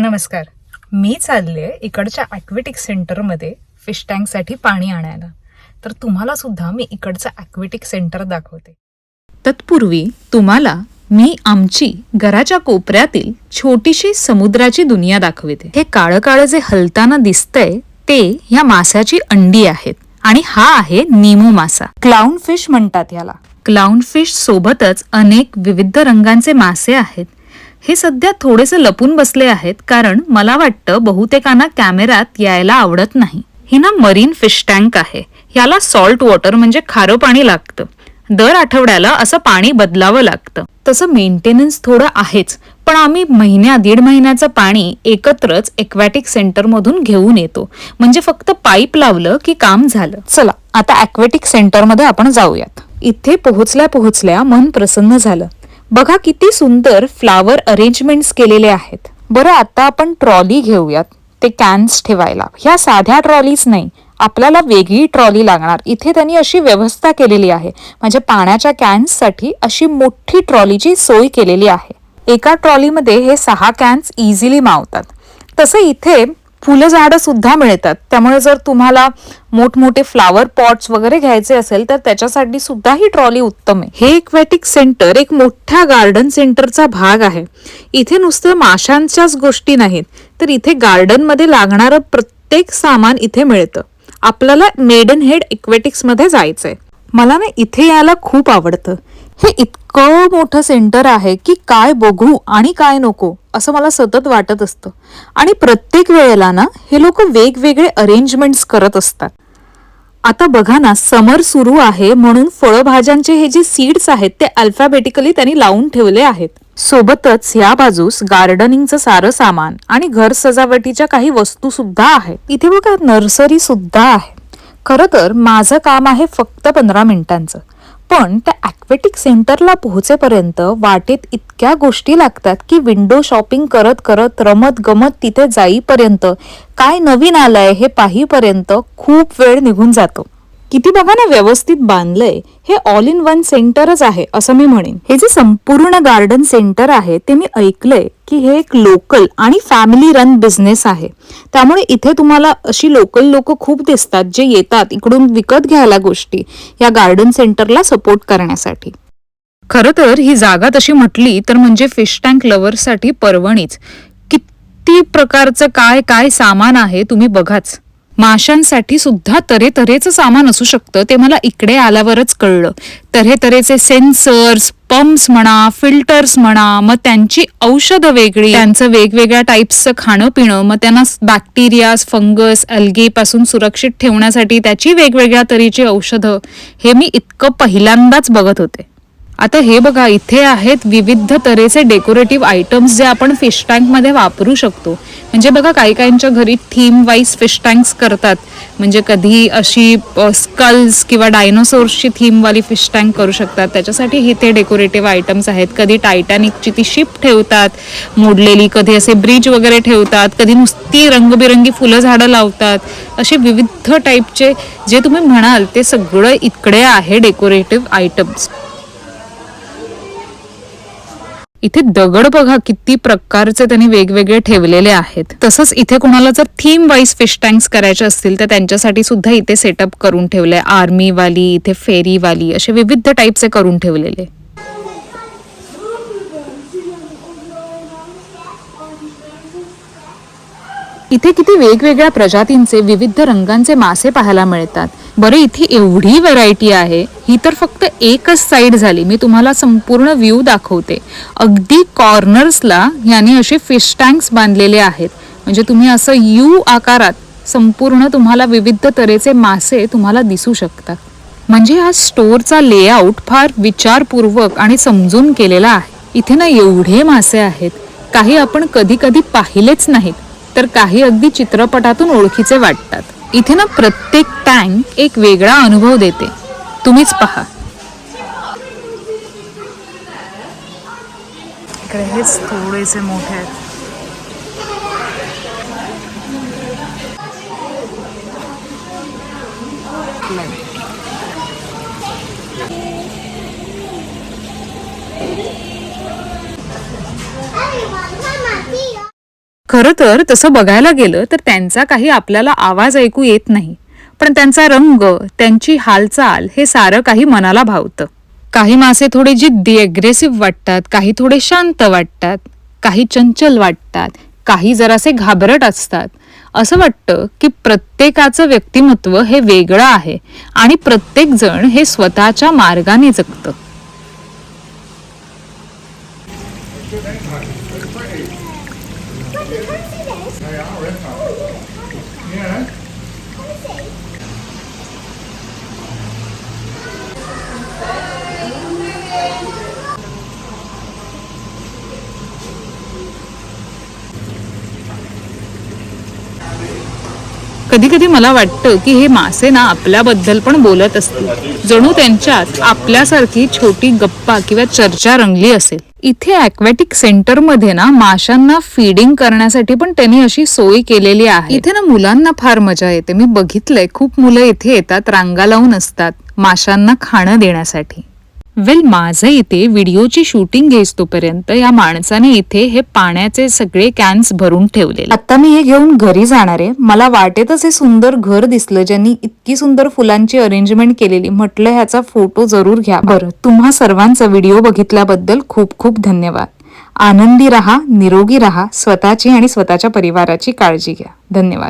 नमस्कार. मी चालले इकडच्या ॲक्वेटिक सेंटरमध्ये फिश टँकसाठी पाणी आणायला. तर तुम्हाला सुद्धा मी इकडचं ॲक्वेटिक सेंटर दाखवते. तत्पूर्वी तुम्हाला मी आमची घराच्या कोपऱ्यातील छोटीशी समुद्राची दुनिया दाखवते. हे काळं काळं जे हलताना दिसतंय ते ह्या माशाची अंडी आहेत आणि हा आहे निमो मासा. क्लाउन फिश म्हणतात याला. क्लाउन फिश सोबतच अनेक विविध रंगांचे मासे आहेत. हे सध्या थोडेसे लपून बसले आहेत कारण मला वाटतं बहुतेकांना कॅमेऱ्यात यायला आवडत नाही. ही ना मरीन फिश टँक आहे. याला सॉल्ट वॉटर म्हणजे खारं पाणी लागतं. दर आठवड्याला असं पाणी बदलावं लागतं. तसं मेंटेनन्स थोडं आहेच पण आम्ही महिन्या दीड महिन्याचं पाणी एकत्रच एक्वॅटिक सेंटरमधून घेऊन येतो. म्हणजे फक्त पाईप लावलं की काम झालं. चला आता ॲक्वेटिक सेंटरमध्ये आपण जाऊयात. इथे पोहोचल्या पोहोचल्या मन प्रसन्न झालं. बघा किती सुंदर फ्लावर अरेंजमेंट्स केलेले आहेत. बरं आता आपण ट्रॉली घेऊयात. ते कॅन्स ठेवायला. ह्या साध्या ट्रॉलीज नाही. आपल्याला वेगळी ट्रॉली लागणार. इथे त्यांनी अशी व्यवस्था केलेली आहे. म्हणजे पाण्याच्या कॅन्ससाठी अशी मोठी ट्रॉलीची सोय केलेली आहे. एका ट्रॉलीमध्ये हे सहा कॅन्स इझिली मावतात. तसं इथे फुलं झाडं सुद्धा मिळतात. त्यामुळे जर तुम्हाला मोठमोठे फ्लावर पॉट्स वगैरे घ्यायचे असेल तर त्याच्यासाठी सुद्धा ही ट्रॉली उत्तम आहे. हे एक्वॅटिक सेंटर एक मोठ्या गार्डन सेंटरचा भाग आहे. इथे नुसतं माशांच्याच गोष्टी नाहीत. तर इथे गार्डनमध्ये लागणारं प्रत्येक सामान इथे मिळतं. आपल्याला मेडन हेड एक्वेटिक्समध्ये जायचंय. मला ना इथे यायला खूप आवडतं. हे इतकं मोठं सेंटर आहे की काय बघू आणि काय नको असं मला सतत वाटत असतं. आणि प्रत्येक वेळेला ना हे लोक वेगवेगळे अरेंजमेंट्स करत असतात. आता बघा ना समर सुरू आहे म्हणून फळभाज्यांचे हे जे सीड्स आहेत ते अल्फाबेटिकली त्यांनी लावून ठेवले आहेत. सोबतच या बाजूस गार्डनिंगचं सारं सामान आणि घर सजावटीच्या काही वस्तू सुद्धा आहेत. इथे बघा नर्सरी सुद्धा आहे. खरं तर माझं काम आहे फक्त पंधरा मिनिटांचं. पण त्या ॲक्वेटिक सेंटरला पोहोचेपर्यंत वाटेत इतक्या गोष्टी लागतात की विंडो शॉपिंग करत करत रमत गमत तिथे जाईपर्यंत काय नवीन आलंय हे पाहीपर्यंत खूप वेळ निघून जातो. किती बघा ना व्यवस्थित बांधलंय. हे ऑल इन वन सेंटरच आहे असं मी म्हणेन. हे जे संपूर्ण गार्डन सेंटर आहे ते मी ऐकलंय की हे एक लोकल आणि फॅमिली रन बिझनेस आहे. त्यामुळे इथे तुम्हाला अशी लोकल लोक खूप दिसतात जे येतात इकडून विकत घ्यायला गोष्टी या गार्डन सेंटरला सपोर्ट करण्यासाठी. खरं तर ही जागा तशी म्हटली तर म्हणजे फिश टँक लव्हर्ससाठी पर्वणीच. किती प्रकारचं काय काय सामान आहे तुम्ही बघाच. माशांसाठी सुद्धा तऱ्हेतऱ्हेचं सामान असू शकतं ते मला इकडे आल्यावरच कळलं. तऱ्हेतऱ्हेचे सेन्सर्स पंप्स म्हणा फिल्टर्स म्हणा मग त्यांची औषधं वेगळी. त्यांचं वेगवेगळ्या टाईप्सचं खाणं पिणं मग त्यांना बॅक्टेरियाज फंगस अल्गे पासून सुरक्षित ठेवण्यासाठी त्याची वेगवेगळ्या तऱ्हेची औषधं. हे मी इतकं पहिल्यांदाच बघत होते. आता हे बघा इथे आहेत विविध तऱ्हेचे डेकोरेटिव्ह आयटम्स जे आपण फिश टँकमध्ये वापरू शकतो. म्हणजे बघा काही काहींच्या घरी थीम वाईज फिश टँक्स करतात. म्हणजे कधी अशी स्कल्स किंवा डायनोसोर्सची थीमवाली फिश टँक करू शकतात. त्याच्यासाठी हे ते डेकोरेटिव्ह आयटम्स आहेत. कधी टायटॅनिकची ती शिप ठेवतात. मोडलेली कधी असे ब्रिज वगैरे ठेवतात. कधी नुसती रंगबिरंगी फुलं झाडं लावतात. असे विविध टाईपचे जे तुम्ही म्हणाल ते सगळं इकडे आहे डेकोरेटिव्ह आयटम्स इथे दगड बघा किती प्रकारचे त्यांनी वेगवेगळे ठेवलेले आहेत. तसंच इथे कोणाला जर थीम वाईज फिश टँक्स करायचे असतील तर त्यांच्यासाठी सुद्धा इथे सेटअप करून ठेवले आर्मीवाली इथे फेरीवाली असे विविध टाईपचे करून ठेवलेले. इथे किती वेगवेगळ्या प्रजातींचे विविध रंगांचे मासे पाहायला मिळतात. बरं इथे एवढी व्हरायटी आहे. ही तर फक्त एकच साईड झाली. मी तुम्हाला संपूर्ण व्ह्यू दाखवते. अगदी कॉर्नर्सला याने असे फिश टँक्स बांधलेले आहेत. म्हणजे तुम्ही असं यू आकारात संपूर्ण तुम्हाला विविध तऱ्हेचे मासे तुम्हाला दिसू शकतात. म्हणजे हा स्टोअरचा लेआउट फार विचारपूर्वक आणि समजून केलेला आहे. इथे ना एवढे मासे आहेत. काही आपण कधी कधी पाहिलेच नाहीत. तर काही अगदी चित्रपटातून ओळखीचे वाटतात. इथे ना प्रत्येक टँक एक वेगळा अनुभव देते. तुम्हीच पहा. इकडे हेच थोडेसे मोठे आहेत. खरं खरं तर तसं बघायला गेलं तर त्यांचा काही आपल्याला आवाज ऐकू येत नाही. पण त्यांचा रंग त्यांची हालचाल हे सारं काही मनाला भावतं. काही मासे थोडे जिद्दी अग्रेसिव्ह वाटतात काही थोडे शांत वाटतात काही चंचल वाटतात काही जरासे घाबरट असतात. असं वाटतं की प्रत्येकाचं व्यक्तिमत्व हे वेगळं आहे आणि प्रत्येकजण हे स्वतःच्या मार्गाने जगतं. I don't rent my कधी कधी मला वाटतं की हे मासे ना आपल्याबद्दल पण बोलत असतील. जणू त्यांच्यात आपल्यासारखी छोटी गप्पा किंवा चर्चा रंगली असेल. इथे अॅक्वॅटिक सेंटरमध्ये ना माशांना फीडिंग करण्यासाठी पण त्यांनी अशी सोय केलेली आहे. इथे ना मुलांना फार मजा येते. मी बघितलंय. खूप मुलं इथे येतात रांगा लावून असतात माशांना खाणं देण्यासाठी. वेल माझं इथे व्हिडिओची शूटिंग घेस तोपर्यंत या माणसाने इथे हे पाण्याचे सगळे कॅन्स भरून ठेवलेले. आता मी हे घेऊन घरी जाणार आहे. मला वाटेतच हे सुंदर घर दिसलं ज्यांनी इतकी सुंदर फुलांची अरेंजमेंट केलेली. म्हटलं ह्याचा फोटो जरूर घ्या. बरं तुम्हा सर्वांचा व्हिडिओ बघितल्याबद्दल खूप खूप धन्यवाद. आनंदी रहा निरोगी रहा स्वतःची आणि स्वतःच्या परिवाराची काळजी घ्या. धन्यवाद.